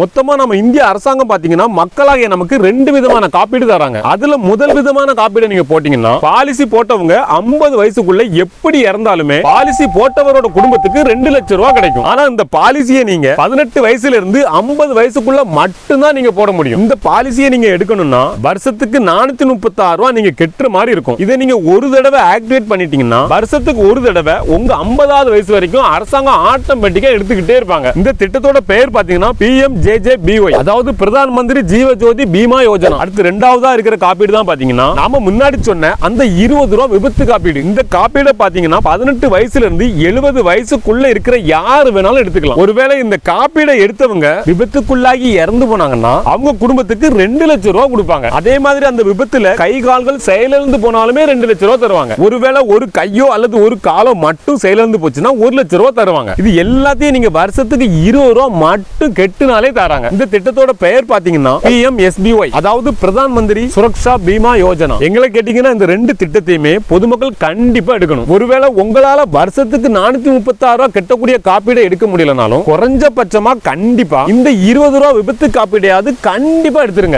மொத்தமா நம்ம இந்திய அரசாங்கம் பாத்தீங்கன்னா மக்களாகிய நமக்கு ரெண்டு விதமான காப்பீடு தராங்க. அதுல முதல் விதமான காப்பீடு நீங்க போட்டீங்கன்னா பாலிசி போட்டவங்க 50 வயசுக்குள்ள எப்படி இறந்தாலுமே பாலிசி போட்டவரோட குடும்பத்துக்கு ரெண்டு லட்சம் ரூபாய் கிடைக்கும். ஆனா இந்த பாலிசியை நீங்க பதினெட்டு வயசுல இருந்து 50 வயசுக்குள்ள மட்டும்தான் நீங்க போட முடியும். இந்த பாலிசியை நீங்க எடுக்கணும்னா வருஷத்துக்கு நானூத்தி முப்பத்தி ஆறு ரூபாய் நீங்க கெட்டுற மாதிரி இருக்கும். இதை நீங்க ஒரு தடவை ஆக்டிவேட் பண்ணிட்டீங்கன்னா வருஷத்துக்கு ஒரு தடவை உங்க 50வது வயசு வரைக்கும் அரசாங்கம் ஆட்டோமேட்டிக்கா எடுத்துக்கிட்டே இருப்பாங்க. இந்த திட்டத்தோட பெயர் பாத்தீங்கன்னா பிஎம் அதாவது பிரதான் மந்திரி ஜீவ ஜோதி பீமா யோஜனா. அடுத்து ரெண்டாவதா இருக்கிற காப்பீடு தான் பாத்தீங்கன்னா நாம முன்னாடி சொன்ன அந்த இருபது ரூபா விபத்து காப்பீடு. இந்த காப்பீடு பாத்தீங்கன்னா பதினெட்டு வயசுல இருந்து எழுபது வயசுக்குள்ள இருக்கிற யாரு வேணாலும் எடுத்துக்கலாம். ஒருவேளை இந்த காப்பீடை எடுத்தவங்க விபத்துக்குள்ளாகி இறந்து போனாங்கன்னா அவங்க குடும்பத்துக்கு ரெண்டு லட்சம் ரூபா கொடுப்பாங்க. அதே மாதிரி அந்த விபத்துல கை கால்கள் செயலிழந்து போனாலுமே ரெண்டு லட்சம் ரூபா தருவாங்க. ஒருவேளை ஒரு கையோ அல்லது ஒரு காலோ மட்டும் செயலிழந்து போச்சுன்னா ஒரு லட்சம் ரூபா தருவாங்க. இது எல்லாத்தையும் நீங்க வருஷத்துக்கு இருபது ரூபா மட்டும் கெட்டுனாலே தராங்க இந்த திட்டத்தோட பெயர் பாத்தீங்கன்னா பிஎம் எஸ்பிஒய் அதாவது பிரதான் மந்திரி சுரக்ஷா பீமா யோஜனா. எங்களை கேட்டீங்கன்னா இந்த ரெண்டு திட்டத்தையுமே பொதுமக்கள் கண்டிப்பா எடுக்கணும். ஒருவேளை உங்களால வருஷத்துக்கு நானூத்தி முப்பத்தி ஆறு ரூபாய் கட்டக்கூடிய காப்பீடு எடுக்க முடியலனாலும் குறைஞ்சபட்சமா கண்டிப்பா இந்த இருபது ரூபாய் விபத்து காப்பீடையாவது கண்டிப்பா எடுத்துருங்க.